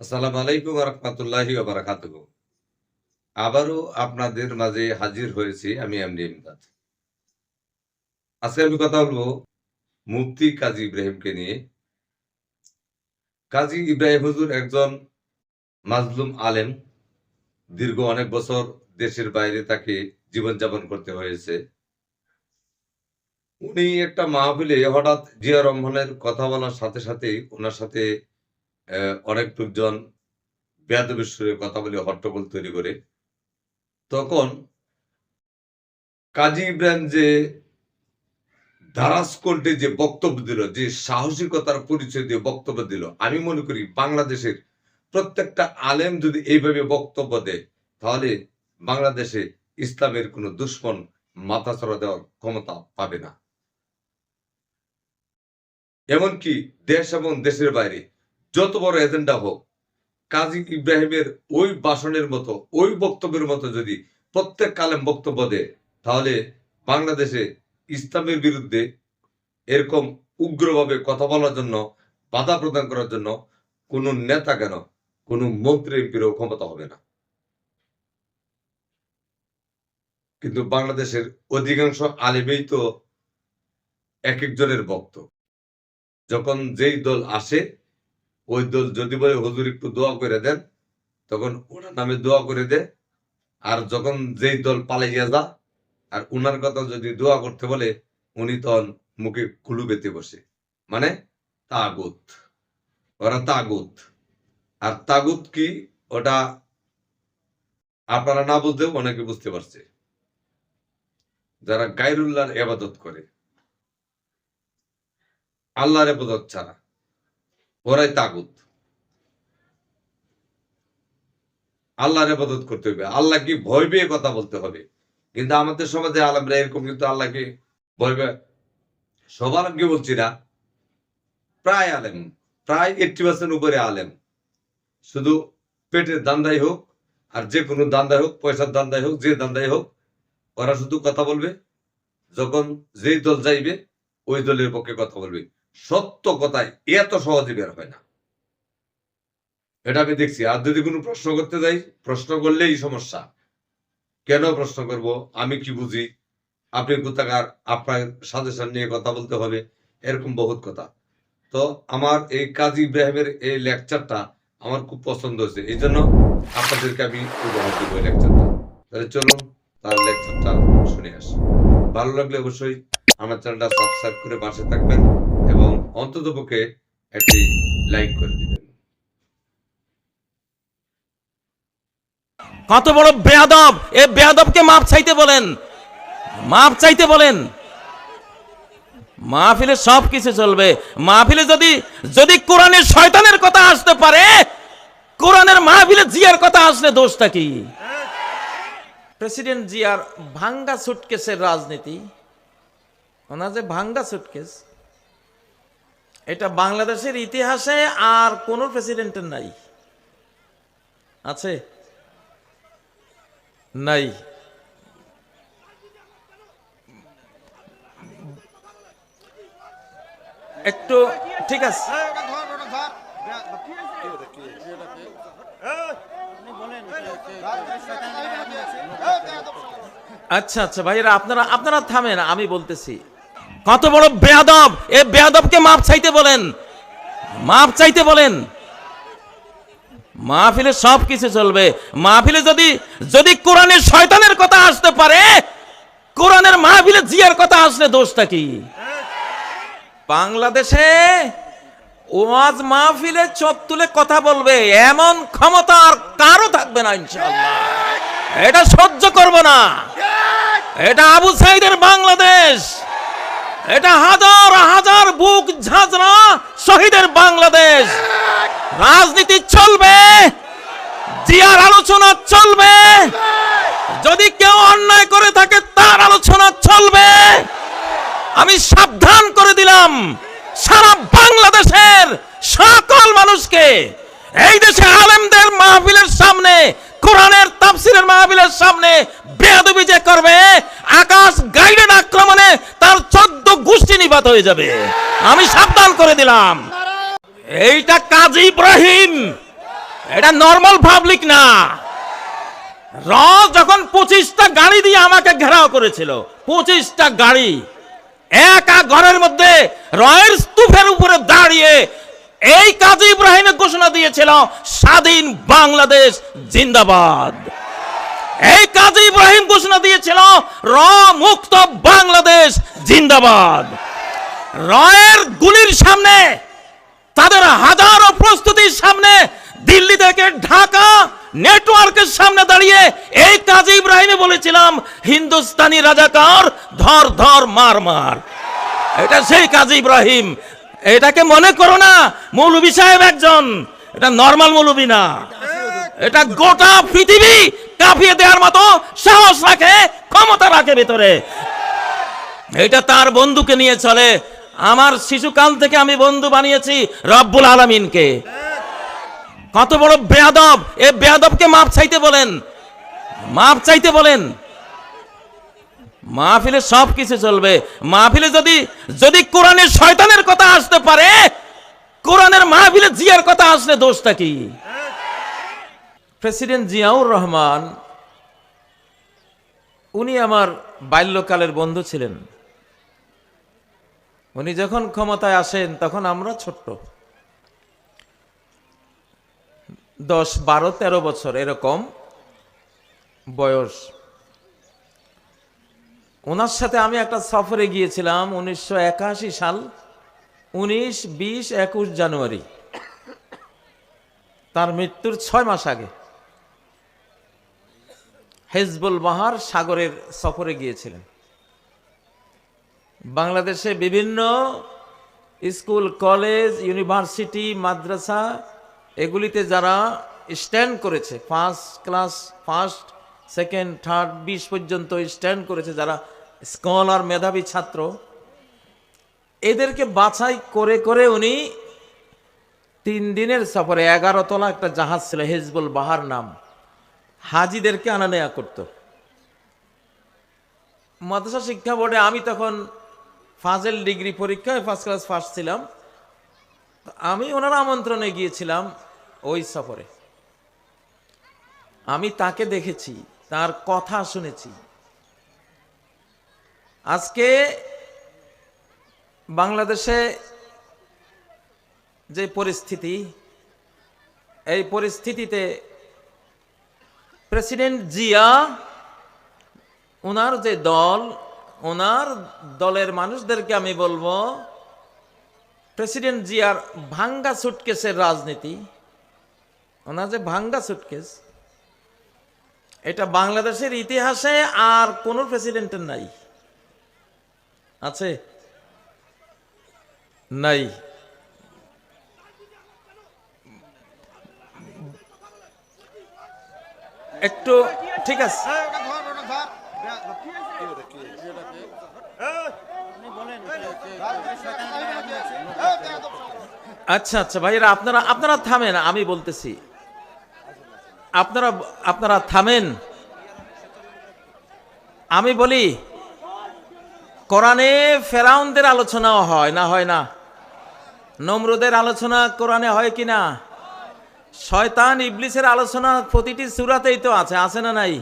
আসসালামু আলাইকুম রহমতুল্লাহি বারাকাতুহ। আবারও আপনাদের মাঝে হাজির হয়েছি আমি এমনি ইমদাদ। আজকে আমি কথা বলব মুফতি কাজী ইব্রাহিমকে নিয়ে। কাজী ইব্রাহিম হুজুর একজন মাজলুম আলেম, দীর্ঘ অনেক বছর দেশের বাইরে তাকে জীবনযাপন করতে হয়েছে। উনি একটা মাহফিলে হঠাৎ জিয়া রহমানের কথা বলার সাথে সাথেই ওনার সাথে অনেক লোকজন বেয়াদবের সুরে কথা বলে হট্টগোল তৈরি করে। তখন কাজী ইব্রাহিম যে ধারাস কণ্ঠে যে বক্তব্য দিল, যে সাহসিকতার পরিচয় দিয়ে বক্তব্য দিল, আমি মনে করি বাংলাদেশের প্রত্যেকটা আলেম যদি এইভাবে বক্তব্য দেয়, তাহলে বাংলাদেশে ইসলামের কোনো দুশ্মন মাথাছড়া দেওয়ার ক্ষমতা পাবে না। এমনকি দেশ এবং দেশের বাইরে যত বড় এজেন্ডা হোক, কাজী ইব্রাহিমের ওই ভাষণের মতো, ওই বক্তব্যের মতো যদি প্রত্যেক কালেম বক্তব্য দেয়, তাহলে বাংলাদেশে ইসলামের বিরুদ্ধে এরকম উগ্রভাবে কথা বলার জন্য, বাধা প্রদান করার জন্য কোনো নেতা কেন, কোনো মন্ত্রী, এমপিরও ক্ষমতা হবে না। কিন্তু বাংলাদেশের অধিকাংশ আলেমেই তো এক একজনের ভক্ত। যখন যেই দল আসে ওই দল যদি বলে, হুজুর, একটু দোয়া করে দেন, তখন ওনার নামে দোয়া করে দে। আর যখন যেই দল পালাইয়া যা, আর উনার কথা যদি দোয়া করতে বলে, উনি তখন মুখে কুলু বেতে বসে। মানে তাগুত। ওরা তাগুত। আর তাগুত কি? ওটা আপনারা না বুঝলেও অনেকে বুঝতে পারছে। যারা গাইরুল্লাহর এবাদত করে, আল্লাহর এবাদত ছাড়া। ওরাই তাগুত। আল্লাহর এবাদত করতে হবে। আল্লাহকে ভয় পেয়ে কথা বলতে হবে। কিন্তু আমাদের সমাজে আলমরা এরকম, কিন্তু আল্লাহকে ভয় পেয়ে সব আলমকে বলছি না, প্রায় আলেম, প্রায় এইটটি পার্সেন্ট উপরে আলেম। শুধু পেটের দান্দাই হোক, আর যে কোনো দান্দাই হোক, পয়সার দান্দাই হোক, যে দান্দাই হোক, ওরা শুধু কথা বলবে। যখন যেই দল যাইবে, ওই দলের পক্ষে কথা বলবে। সত্য কথায় এত সহজে বের হয় না। এটা আমি দেখছি। আর যদি কোনো প্রশ্ন করতে যাই, প্রশ্ন করলেই সমস্যা। কেন প্রশ্ন করব? আমি কি বুঝি? আপনি কোথাকার? আপনার সাজেশন নিয়ে কথা বলতে হবে। এরকম বহুত কথা। তো আমার এই কাজী ইব্রাহিমের এই লেকচারটা আমার খুব পছন্দ হয়েছে। এই জন্য আপনাদেরকে আমি উপহার দিব এই লেকচারটা তাহলে চলুন তার লেকচারটা শুনে আসি। ভালো লাগলে অবশ্যই আমার চ্যানেলটা সাবস্ক্রাইব করে পাশে থাকবেন। অন্ততপক্ষে একটি লাইক করে দিবেন। কত বড় বেয়াদব! এ বেয়াদবকে মাপ চাইতে বলেন। মাপ চাইতে বলেন। মাহফিলে সব কিছু চলবে। মাহফিলে যদি যদি কোরআনের শয়তানের কথা আসতে পারে, কোরআনের মাহফিলে জিয়ার কথা আসলে দোষটা কি? প্রেসিডেন্ট জিয়ার ভাঙ্গা সুটকেসের রাজনীতি, ওনার যে ভাঙ্গা সুটকেস এটা বাংলাদেশের ইতিহাসে আর কোন প্রেসিডেন্টের নাই। আছে? নাই। একটু, ঠিক আছে। আচ্ছা আচ্ছা ভাইরা আপনারা আপনারা থামেন, আমি বলতেছি। কত বড় বেয়াদব। এ বেয়াদবকে মাপ চাইতে বলেন। মাপ চাইতে বলেন। মাহফিলে সব কিছু চলবে। মাহফিলে যদি যদি কোরআনের শয়তানের কথা আসতে পারে, কোরআনের মাহফিলে জিয়ার কথা আসলে দোষটা কি? বাংলাদেশে ওয়াজ মাহফিলে চোখ তুলে কথা বলবে, এমন ক্ষমতা আর কারও থাকবে না ইনশাআল্লাহ। এটা সহ্য করব না। এটা আবু সাইদের বাংলাদেশ। এটা হাজার হাজার বুক ঝাঁঝরা শহীদের বাংলাদেশ। রাজনীতি চলবে, জিয়ার আলোচনা চলবে। যদি কেউ অন্যায় করে থাকে, তার আলোচনা চলবে। আমি সাবধান করে দিলাম, সারা বাংলাদেশের সকল মানুষকে। এই দেশে আলেমদের মাহফিলের সামনে, কোরআনের তাফসিরের মাহফিলের সামনে বেয়াদবি যে করবে, আকাশ গাইডেন আক্রমণে তার চোদ্দ গোষ্ঠী নিপাত হয়ে যাবে। আমি সাবধান করে দিলাম। এইটা কাজী ইব্রাহিম। এটা নর্মাল পাবলিক না। র যখন পঁচিশটা গাড়ি দিয়ে আমাকে ঘেরাও করেছিল, পঁচিশটা গাড়ি। একা ঘরের মধ্যে রয়ের স্তূপের উপরে দাঁড়িয়ে এই কাজী ইব্রাহিমের ঘোষণা দিয়েছিল, স্বাধীন বাংলাদেশ জিন্দাবাদ। এই কাজী ইব্রাহিম ঘোষণা দিয়েছিল র মুক্ত বাংলাদেশ, জিন্দাবাদ। রয়ের গুলির সামনে, তাদের হাজারো প্রস্তুতির সামনে, দিল্লি থেকে ঢাকা নেটওয়ার্কের সামনে দাঁড়িয়ে এই কাজী ইব্রাহিমে বলেছিলাম, হিন্দুস্তানি রাজাকার, ধর ধর, মার মার। এটা সেই কাজী ইব্রাহিম। এটাকে মনে করো না মৌলবী সাহেব একজন। এটা নর্মাল মৌলবী না। এটা গোটা পৃথিবী কাঁপিয়ে দেওয়ার মতো সাহস রাখে, ক্ষমতা রাখে ভেতরে। এটা তার বন্ধুকে নিয়ে চলে। আমার শিশুকাল থেকে আমি বন্ধু বানিয়েছি রব্বুল আলমিনকে। কত বড় বেয়াদব। এ বেয়াদবকে মাপ চাইতে বলেন। মাপ চাইতে বলেন। মাহফিলে সব কিছু চলবে। মাহফিলে যদি যদি কোরআনের শয়তানের কথা আসতে পারে, কোরআনের মাহফিলে জিয়ার কথা আসলে দোষটা কি? প্রেসিডেন্ট জিয়াউর রহমান, উনি আমার বাল্যকালের বন্ধু ছিলেন। উনি যখন ক্ষমতায় আসেন, তখন আমরা ছোট্ট। দশ, বারো, তেরো বছর এরকম বয়স। ওনার সাথে আমি একটা সফরে গিয়েছিলাম উনিশশো একাশি সাল, উনিশ, বিশ, একুশ জানুয়ারি। তার মৃত্যুর ছয় মাস আগে। হেজবুল বাহার সাগরের সফরে গিয়েছিলেন। বাংলাদেশে বিভিন্ন স্কুল, কলেজ, ইউনিভার্সিটি, মাদ্রাসা, এগুলিতে যারা স্ট্যান্ড করেছে, first class, first, second, third, বিশ পর্যন্ত স্ট্যান্ড করেছে যারা স্কলার মেধাবী ছাত্র, এদেরকে বাছাই করে করে উনি তিন দিনের সফরে এগারো তলা একটা জাহাজ ছিল, হেজবুল বাহার নাম। হাজিদেরকে আনা নেয়া করতো। মাদ্রাসা শিক্ষা বোর্ডে আমি তখন ফাজেল ডিগ্রি পরীক্ষায় ফার্স্ট ক্লাস ফার্স্ট ছিলাম। আমি ওনার আমন্ত্রণে গিয়েছিলাম ওই সফরে। আমি তাকে দেখেছি, তার কথা শুনেছি। আজকে বাংলাদেশে যে পরিস্থিতি, এই পরিস্থিতিতে প্রেসিডেন্ট জিয়া ওনার যে দল, ওনার দলের মানুষদেরকে আমি বলব প্রেসিডেন্ট জিয়ার ভাঙ্গা সুটকেসের রাজনীতি, ওনার যে ভাঙ্গা সুটকেস এটা বাংলাদেশের ইতিহাসে আর কোন প্রেসিডেন্টের নাই। আছে? নাই। একটু ঠিক আছে। আচ্ছা আচ্ছা ভাইরা আপনারা আপনারা থামেন আমি বলতেছি। আপনারা আপনারা থামেন। আমি বলি কোরআনে ফেরাউনদের আলোচনাও হয় না হয় না? নমরুদের আলোচনা কোরআনে হয় কি না শয়তান ইবলিসের আলোচনা প্রতিটি সুরাতেই তো আছে আছে না নাই?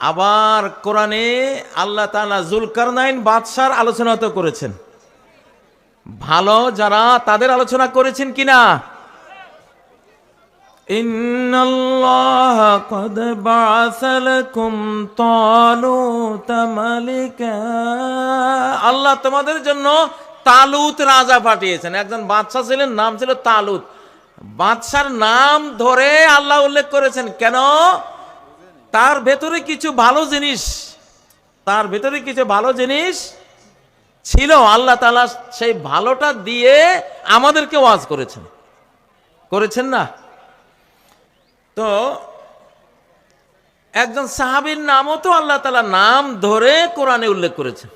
আবার কোরআনে আল্লাহ তাআলা জুলকারনাইন বাদশার আলোচনা তো করেছেন। ভালো যারা তাদের আলোচনা করেছেন কিনা? মালিকা। আল্লাহ তোমাদের জন্য তালুত রাজা পাঠিয়েছেন। একজন বাদশা ছিলেন, নাম ছিল তালুত। বাদশার নাম ধরে আল্লাহ উল্লেখ করেছেন, কেন? তার ভেতরে কিছু ভালো জিনিস, তার ভেতরে কিছু ভালো জিনিস ছিল, আল্লাহ তালা সেই ভালোটা দিয়ে আমাদেরকে ওয়াজ করেছেন। করেছেন না? তো একজন সাহাবীর নামও তো আল্লাহ তালা নাম ধরে কোরআনে উল্লেখ করেছেন।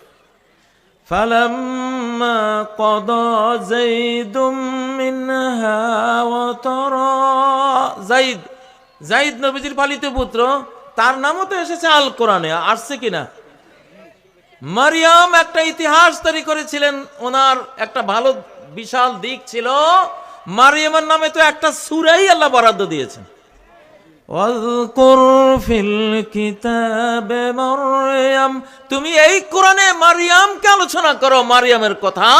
فلما قضى زيد منها وطرا জাইদ জাইদ নবীজির পালিত পুত্র তার নামও তো এসেছে আল কোরআনে আসছে কিনা মারিয়াম একটা ইতিহাস তৈরি করেছিলেন ওনার একটা ভালো বিশাল দিক ছিল মারিয়ামের নামে তো একটা সুরাই আল্লাহ বরাদ্দ দিয়েছেন তুমি এই কোরআনে মারিয়ামকে আলোচনা করো, মারিয়ামের কথা।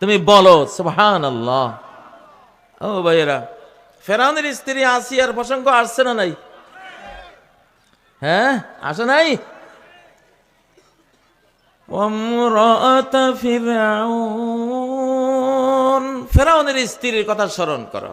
তুমি বলো সুহান আল্লাহ ও ভাইয়েরা ফেরানের স্ত্রী আসিয়ার প্রসঙ্গ আসছে না নাই? হ্যাঁ আসে নাই? ফেরাউনের স্ত্রীর কথা স্মরণ করো।